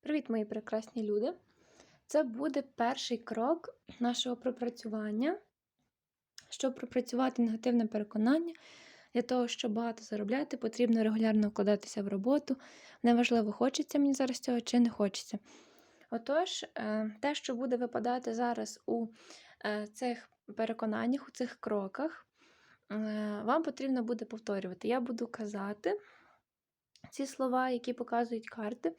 Привіт, мої прекрасні люди! Це буде перший крок нашого пропрацювання, щоб пропрацювати негативне переконання. Для того, щоб багато заробляти, потрібно регулярно вкладатися в роботу. Неважливо, хочеться мені зараз цього чи не хочеться. Отож, е, те, що буде випадати зараз у е, цих переконаннях, у цих кроках, е, вам потрібно буде повторювати. Я буду казати ці слова, які показують карти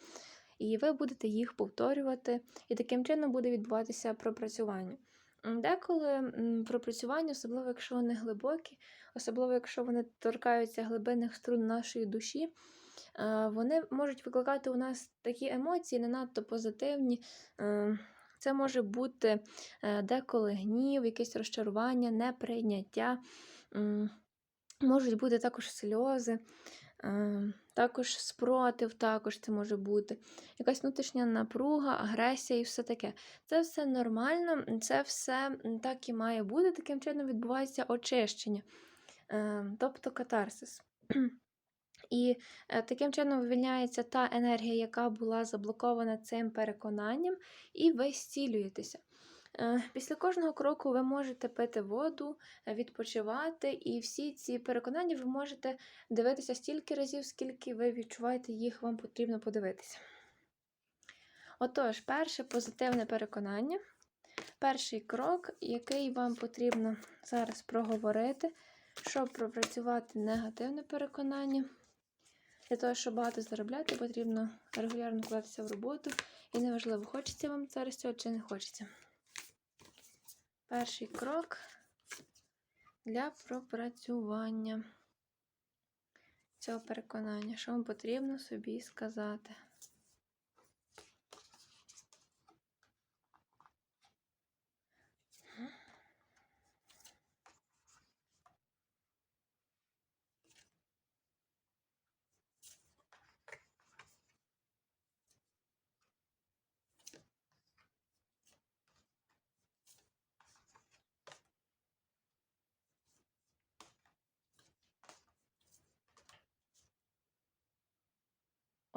і ви будете їх повторювати, і таким чином буде відбуватися пропрацювання. Деколи пропрацювання, особливо якщо вони глибокі, особливо якщо вони торкаються глибинних струн нашої душі, вони можуть викликати у нас такі емоції, не надто позитивні. Це може бути е, деколи гнів, якесь розчарування, неприйняття, можуть бути також сльози. Ем, також спротив, також це може бути. Якась внутрішня напруга, агресія і все таке. Це все нормально, це все так і має бути. Таким чином відбувається очищення, ем, тобто катарсис. І е, таким чином вивільняється та енергія, яка була заблокована цим переконанням, і ви зцілюєтеся. Е, після кожного кроку ви можете пити воду, е, відпочивати, і всі ці переконання ви можете дивитися стільки разів, скільки ви відчуваєте їх, вам потрібно подивитися. Отож, перше позитивне переконання. Перший крок, який вам потрібно зараз проговорити, щоб пропрацювати негативне переконання. Для того, щоб багато заробляти, потрібно регулярно вкладатися в роботу. І неважливо, хочеться вам зараз цього чи не хочеться. Перший крок для пропрацювання цього переконання, що вам потрібно собі сказати.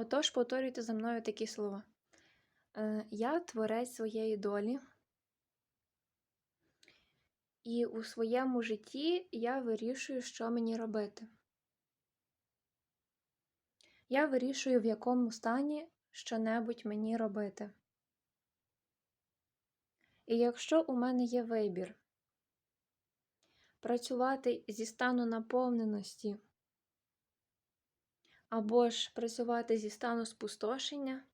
Отож, повторюйте за мною такі слова. Е, я творець своєї долі, і у своєму житті я вирішую, що мені робити. Я вирішую, в якому стані що-небудь мені робити. І якщо у мене є вибір працювати зі стану наповненості або ж працювати зі стану спустошення,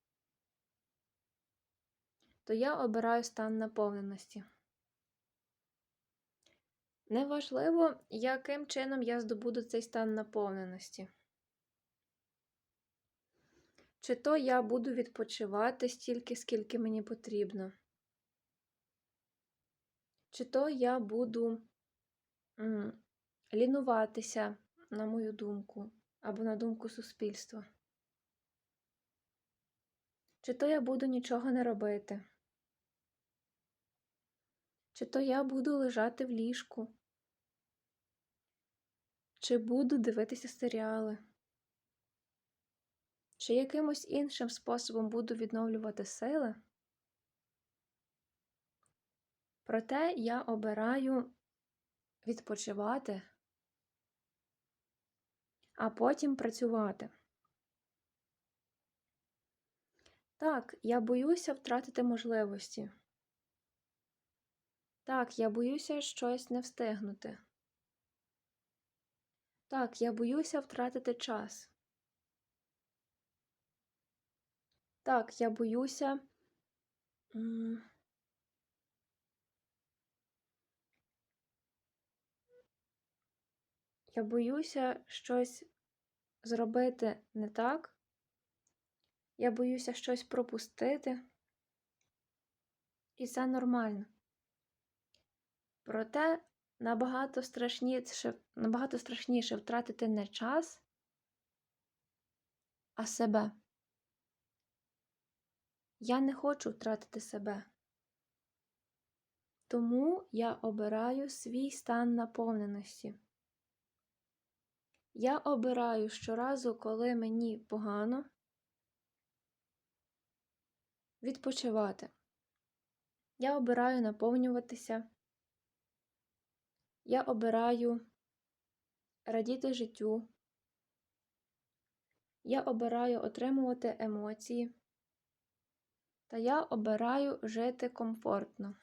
то я обираю стан наповненості. Неважливо, яким чином я здобуду цей стан наповненості. Чи то я буду відпочивати стільки, скільки мені потрібно. Чи то я буду лінуватися, на мою думку, або на думку суспільства. Чи то я буду нічого не робити, чи то я буду лежати в ліжку, чи буду дивитися серіали, чи якимось іншим способом буду відновлювати сили. Проте я обираю відпочивати а потім працювати. Так, я боюся втратити можливості. Так, я боюся щось не встигнути. Так, я боюся втратити час. Так, я боюся. Я боюся щось зробити не так. Я боюся щось пропустити. І це нормально. Проте набагато страшніше, набагато страшніше втратити не час, а себе. Я не хочу втратити себе. Тому я обираю свій стан наповненості. Я обираю щоразу, коли мені погано, відпочивати. Я обираю наповнюватися. Я обираю радіти життю. Я обираю отримувати емоції. Та я обираю жити комфортно.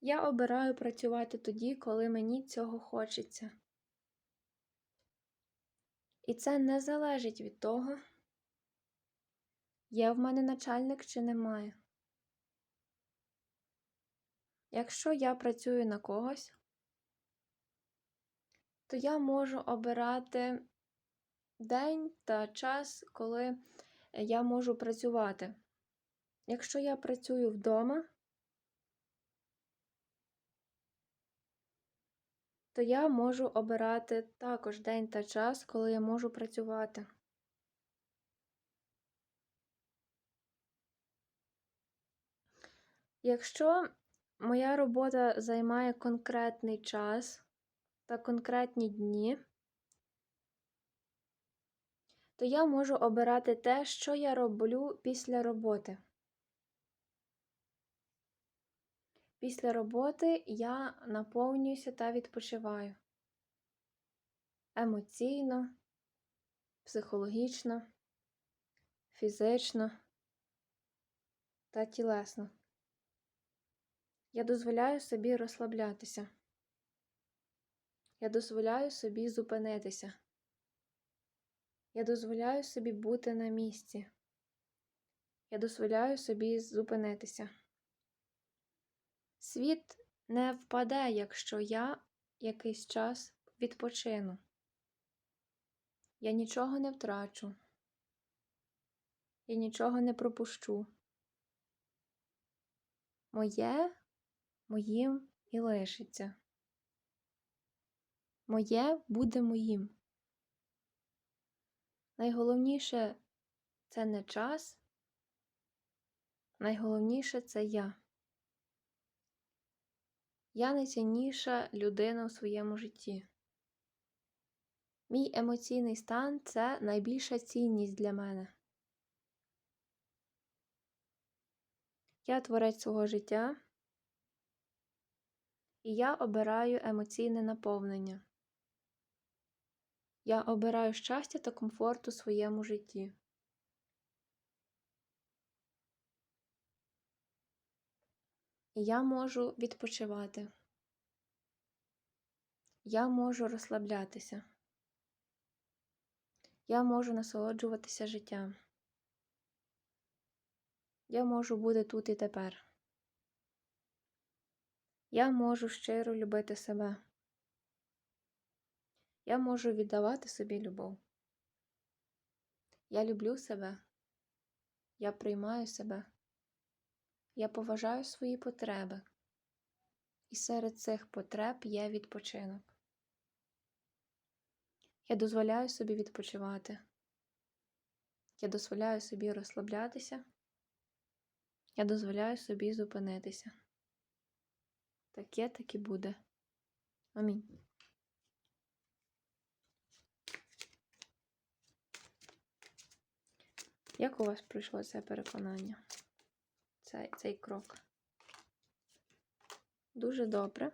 Я обираю працювати тоді, коли мені цього хочеться. І це не залежить від того, є в мене начальник чи немає. Якщо я працюю на когось, то я можу обирати день та час, коли я можу працювати. Якщо я працюю вдома, то я можу обирати також день та час, коли я можу працювати. Якщо моя робота займає конкретний час та конкретні дні, то я можу обирати те, що я роблю після роботи. Після роботи я наповнююся та відпочиваю емоційно, психологічно, фізично та тілесно. Я дозволяю собі розслаблятися. Я дозволяю собі зупинитися. Я дозволяю собі бути на місці. Я дозволяю собі зупинитися. Світ не впаде, якщо я якийсь час відпочину. Я нічого не втрачу. Я нічого не пропущу. Моє моїм і лишиться. Моє буде моїм. Найголовніше це не час, найголовніше це я. Я найцінніша людина у своєму житті. Мій емоційний стан це найбільша цінність для мене. Я творець свого життя, і я обираю емоційне наповнення. Я обираю щастя та комфорт у своєму житті. Я можу відпочивати. Я можу розслаблятися. Я можу насолоджуватися життям. Я можу бути тут і тепер. Я можу щиро любити себе. Я можу віддавати собі любов. Я люблю себе. Я приймаю себе. Я поважаю свої потреби. І серед цих потреб є відпочинок. Я дозволяю собі відпочивати. Я дозволяю собі розслаблятися. Я дозволяю собі зупинитися. Таке так і буде. Амінь. Як у вас пройшло це переконання? Цей, цей крок? Дуже добре.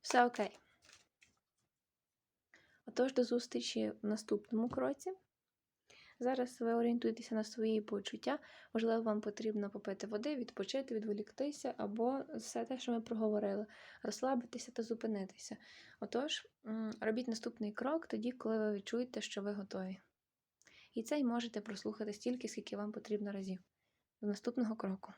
Все окей. Отож, до зустрічі в наступному кроці. Зараз ви орієнтуєтеся на свої почуття. Можливо, вам потрібно попити води, відпочити, відволіктися, або все те, що ми проговорили, розслабитися та зупинитися. Отож, робіть наступний крок тоді, коли ви відчуєте, що ви готові. І цей можете прослухати стільки, скільки вам потрібно разів. До наступного кроку.